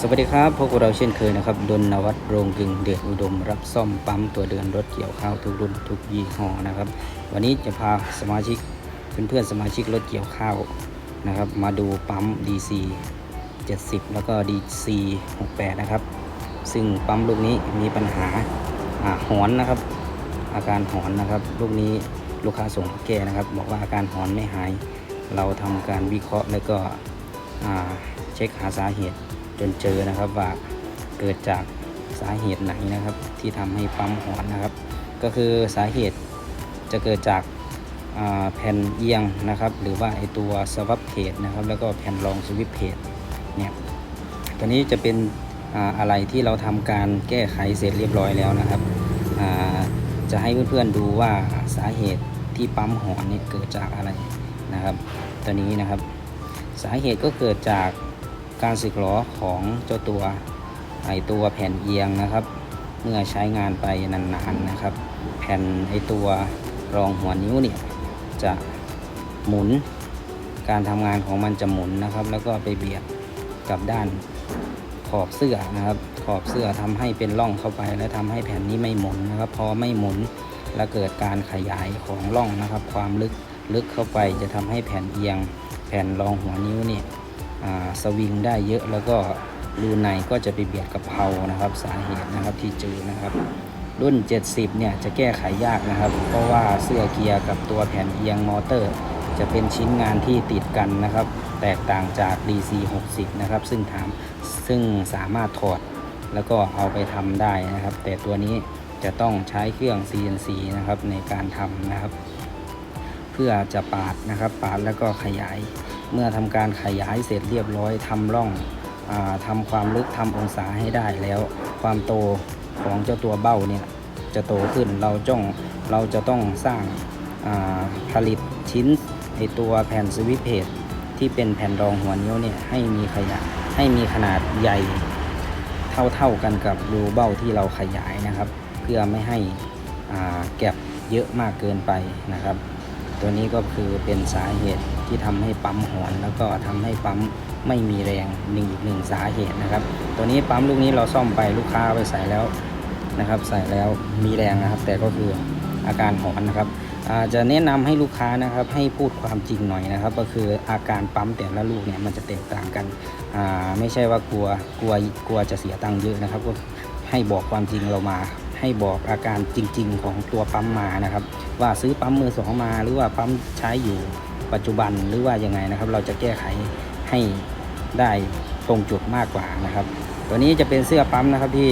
สวัสดีครับพวกเราเช่นเคยนะครับดนนวัฒน์โรงกึงเดชอุดม รับซ่อมปั๊มตัวเดินรถเกี่ยวข้าวทุกรุ่นทุกยี่ห้อนะครับ วันนี้จะพาสมาชิกเพื่อนๆสมาชิกรถเกี่ยวข้าวนะครับ มาดูปั๊ม DC 70 แล้วก็ DC 68 นะครับ ซึ่งปั๊มลูกนี้มีปัญหาอาหอนนะครับ อาการหอนนะครับ ลูกนี้ลูกค้าส่งมาแก้นะครับ บอกว่าอาการหอนไม่หาย เราทำการวิเคราะห์แล้วก็เช็คหาสาเหตุ จนเจอนะครับว่าเกิดจากสาเหตุไหนนะครับ ที่ทำให้ปั๊มหอนนะครับ ก็คือสาเหตุจะเกิดจากาแผ่นเอียงนะครับ หรือว่าไอตัวสวัปเพจนะครับ แล้วก็แผ่นรองสวิปเพจเนี่ยตัวนี้จะเป็นออะไรที่เราทำการแก้ไขเสร็จเรียบร้อยแล้วนะครับ จะให้เพื่อนๆดูว่าสาเหตุที่ปั๊มหอนนี่เกิดจากอะไรนะครับ ตัวนี้นะครับ สาเหตุก็เกิดจาก การสึกหรอของเจ้าตัวไอตัวแผ่นเอียงนะครับ เมื่อใช้งานไปนานๆนะครับ แผ่นไอตัวรองหัวนิ้วเนี่ยจะหมุน การทำงานของมันจะหมุนนะครับ แล้วก็ไปเบียดกับด้านขอบเสื้อนะครับ ขอบเสื้อทำให้เป็นร่องเข้าไป และทำให้แผ่นนี้ไม่หมุนนะครับ พอไม่หมุนและเกิดการขยายของร่องนะครับ ความลึกลึกเข้าไปจะทำให้แผ่นเอียง แผ่นรองหัวนิ้วเนี่ย สวิงได้เยอะแล้วก็รูในก็จะไปเบียดกับเพานะครับ สาเหตุนะครับที่เจอนะครับ รุ่น 70 เนี่ยจะแก้ไขยากนะครับ เพราะว่าเสื้อเกียร์กับตัวแผ่นเอียงมอเตอร์ จะเป็นชิ้นงานที่ติดกันนะครับ แตกต่างจาก DC 60 นะครับ ซึ่งถามซึ่งสามารถถอดแล้วก็เอาไปทำได้นะครับ แต่ตัวนี้จะต้องใช้เครื่อง CNC นะครับในการทำนะครับ เพื่อจะปาดนะครับ ปาดแล้วก็ขยาย เมื่อทำการขยายเสร็จเรียบร้อยทำร่องอทำความลึกทำองศาให้ได้แล้ว ความโตของเจ้าตัวเบ้าเนี่ยจะโตขึ้นเราจ้องเราจะต้องสร้างาผลิตชิ้นไอตัวแผ่นสวิตเพจที่เป็นแผ่นรองหัวนิ้วเนี่ยให้มีขยะให้มีขนาดใหญ่เท่าๆกันกับรูเบ้าที่เราขยายนะครับ เพื่อไม่ให้แก็บเยอะมากเกินไปนะครับ ตัวนี้ก็คือเป็นสาเหตุ ที่ทำให้ปั๊มหอนแล้วก็ทำให้ปั๊มไม่มีแรงหนึ่งอีกหนึ่งสาเหตุนะครับ ตัวนี้ปั๊มลูกนี้เราซ่อมไปลูกค้าไปใส่แล้วนะครับ ใส่แล้วมีแรงนะครับ แต่ก็คืออาการหอนนะครับจะแนะนำให้ลูกค้านะครับให้พูดความจริงหน่อยนะครับ ก็คืออาการปั๊มแต่ละลูกเนี่ยมันจะแตกต่างกันไม่ใช่ว่ากลัวกลัวกลัวจะเสียตังค์เยอะนะครับก็ให้บอกความจริงเรามา ให้บอกอาการจริง ๆ ของตัวปั๊มมานะครับ ว่าซื้อปั๊มมือสองมาหรือว่าปั๊มใช้อยู่ ปัจจุบันหรือว่ายังไงนะครับ เราจะแก้ไขให้ได้ตรงจุดมากกว่านะครับ ตัวนี้จะเป็นเสื้อปั๊มนะครับที่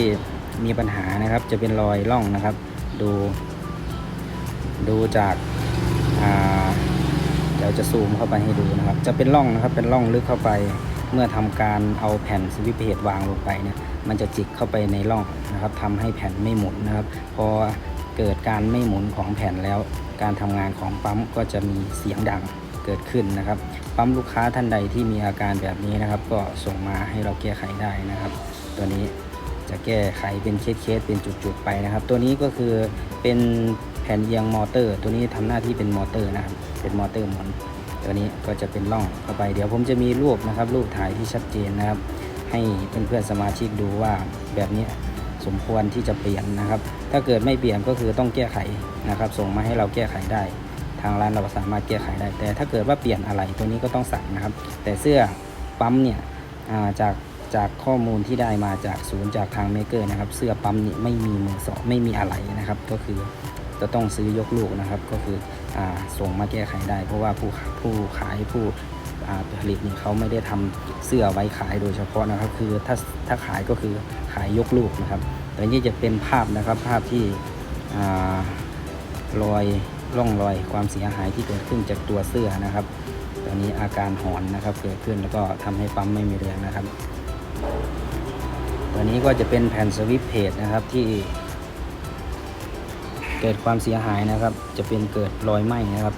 มีปัญหานะครับ จะเป็นรอยร่องนะครับ ดู ดูจากาเดี๋ยวจะซูมเข้าไปให้ดูนะครับ จะเป็นร่องนะครับเป็นร่องลึกเข้าไป เมื่อทำการเอาแผ่นสวิตช์เพจวางลงไปเนี่ยมันจะจิกเข้าไปในร่องนะครับทำให้แผ่นไม่หมุนนะครับ พอเกิดการไม่หมุนของแผ่นแล้ว การทำงานของปั๊มก็จะมีเสียงดังเกิดขึ้นนะครับ ปั๊มลูกค้าท่านใดที่มีอาการแบบนี้นะครับ ก็ส่งมาให้เราแก้ไขได้นะครับ ตัวนี้จะแก้ไขเป็นเคสๆเป็นจุดๆไปนะครับ ตัวนี้ก็คือเป็นแผ่นเอียงมอเตอร์ ตัวนี้ทำหน้าที่เป็นมอเตอร์นะครับเป็นมอเตอร์หมุนตัวนี้ก็จะเป็นร่องเข้าไปเดี๋ยวผมจะมีรูปนะครับรูปถ่ายที่ชัดเจนนะครับ ให้เพื่อนๆสมาชิกดูว่าแบบนี้สมควรที่จะเปลี่ยนนะครับ ถ้าเกิดไม่เปลี่ยนก็คือต้องแก้ไขนะครับ ส่งมาให้เราแก้ไขได้ ทางร้านเราสามารถแก้ไขได้ แต่ถ้าเกิดว่าเปลี่ยนอะไรตัวนี้ก็ต้องสั่งนะครับ แต่เสื้อปั๊มเนี่ยาจากจากข้อมูลที่ได้มาจากศูนย์จากทางเมเกอร์นะครับ เสื้อปั๊มนี่ไม่มีมือสองไม่มีอะไรนะครับ ก็คือจะต้องซื้อยกลูกนะครับ ก็คืออส่งมาแก้ไขได้ เพราะว่าผู้ผู้ขายผู้ผลิตนี่เขาไม่ได้ทำเสื้อไว้ขายโดยเฉพาะนะครับ คือถ้าถ้าขายก็คือขายยกลูกนะครับ แต่นี่จะเป็นภาพนะครับภาพที่รอยร่องรอยความเสียหายที่เกิดขึ้นจากตัวเสื้อนะครับตอนนี้อาการหอนนะครับเกิดขึ้นแล้วก็ทำให้ปั๊มไม่มีแรงนะครับตัวนี้ก็จะเป็นแผ่นสวิตช์เพจนะครับที่เกิดความเสียหายนะครับ จะเป็นเกิดรอยไหม้นะครับ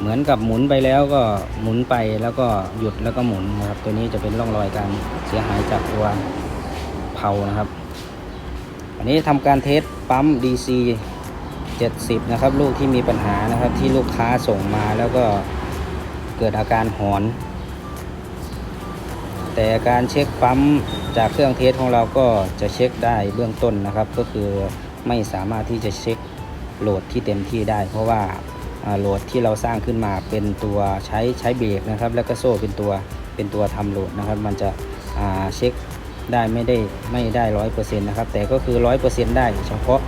เหมือนกับหมุนไปแล้วก็หมุนไปแล้วก็หยุดแล้วก็หมุนนะครับ ตัวนี้จะเป็นร่องรอยการเสียหายจากตัวเผานะครับ อันนี้ทำการเทสปั๊ม DC 70 นะครับ ลูกที่มีปัญหานะครับที่ลูกค้าส่งมาแล้วก็เกิดอาการหอน แต่การเช็คปั๊มจากเครื่องเทสของเราก็จะเช็คได้เบื้องต้นนะครับ ก็คือไม่สามารถที่จะเช็คโหลดที่เต็มที่ได้ เพราะว่าโหลดที่เราสร้างขึ้นมาเป็นตัวใช้ใช้เบรกนะครับ แล้วก็โซ่เป็นตัวเป็นตัวทำโหลดนะครับ มันจะเช็ค ได้ไม่ได้ไม่ได้ร้อยเปอร์เซ็นต์นะครับ แต่ก็คือร้อยเปอร์เซ็นต์ได้เฉพาะ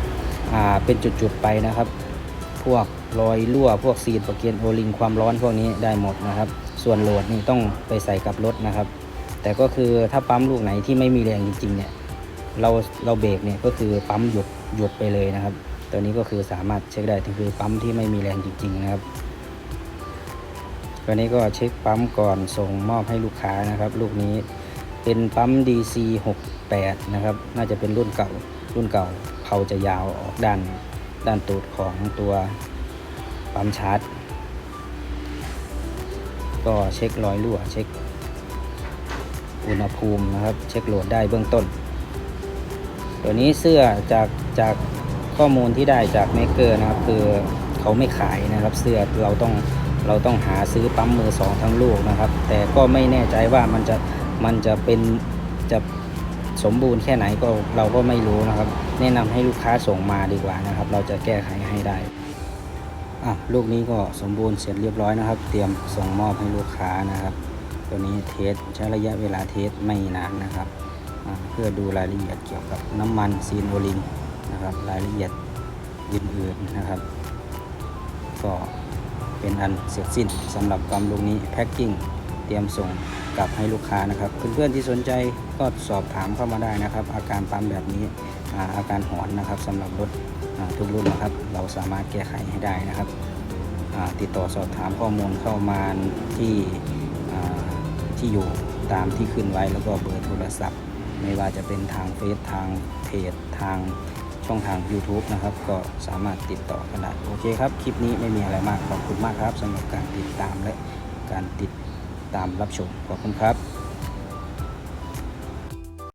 อ่าเป็นจุดๆไปนะครับ พวกรอยรั่วพวกซีดประเกียนโอลิงความร้อนพวกนี้ได้หมดนะครับ ส่วนโหลดนี่ต้องไปใส่กับรถนะครับ แต่ก็คือถ้าปั๊มลูกไหนที่ไม่มีแรงจริงๆเนี่ยเราเราเบรกเนี่ยก็คือปั๊มหยุดหยุดไปเลยนะครับ ตัวนี้ก็คือสามารถเช็คได้คือปั๊มที่ไม่มีแรงจริง ๆ นะครับตัวนี้ก็เช็คปั๊มก่อนส่งมอบให้ลูกค้านะครับ ลูกนี้ เป็นปั๊ม DC 68นะครับ น่าจะเป็นรุ่นเก่า รุ่นเก่าเขาจะยาวออกด้านด้านตูดของตัวปั๊มชาร์จ ก็เช็ครอยรั่ว เช็คอุณหภูมินะครับ เช็คโหลดได้เบื้องต้น ตัวนี้เสื้อจากจากข้อมูลที่ได้จากเมเกอร์นะครับ คือเขาไม่ขายนะครับ เสื้อเราต้องเราต้องหาซื้อปั๊มมือสองทั้งลูกนะครับ แต่ก็ไม่แน่ใจว่ามันจะ มันจะเป็นจะสมบูรณ์แค่ไหนก็เราก็ไม่รู้นะครับ แนะนำให้ลูกค้าส่งมาดีกว่านะครับ เราจะแก้ไขให้ได้อะลูกนี้ก็สมบูรณ์เสร็จเรียบร้อยนะครับ เตรียมส่งมอบให้ลูกค้านะครับ ตัวนี้เทสใช้ระยะเวลาเทสไม่นานนะครับ เพื่อดูรายละเอียดเกี่ยวกับน้ำมันซีนโอลินนะครับรายละเอียดอื่นๆนะครับ ก็เป็นอันเสร็จสิ้นสำหรับปั๊มลูกนี้แพ็คกิ้งเตรียมส่ง กลับให้ลูกค้านะครับ เพื่อนๆที่สนใจก็สอบถามเข้ามาได้นะครับ อาการปั๊มแบบนี้อาอาการหอนนะครับสำหรับรถทุกรุ่นนะครับ เราสามารถแก้ไขให้ได้นะครับ ติดต่อสอบถามข้อมูลเข้ามาที่ที่อยู่ตามที่ขึ้นไว้แล้วก็เบอร์โทรศัพท์ ไม่ว่าจะเป็นทางเฟซทางเพจทางช่องทาง YouTube นะครับ ก็สามารถติดต่อกันได้โอเคครับ คลิปนี้ไม่มีอะไรมากขอบคุณมากครับสำหรับการติดตามและการติด ตามรับชมขอบคุณครับ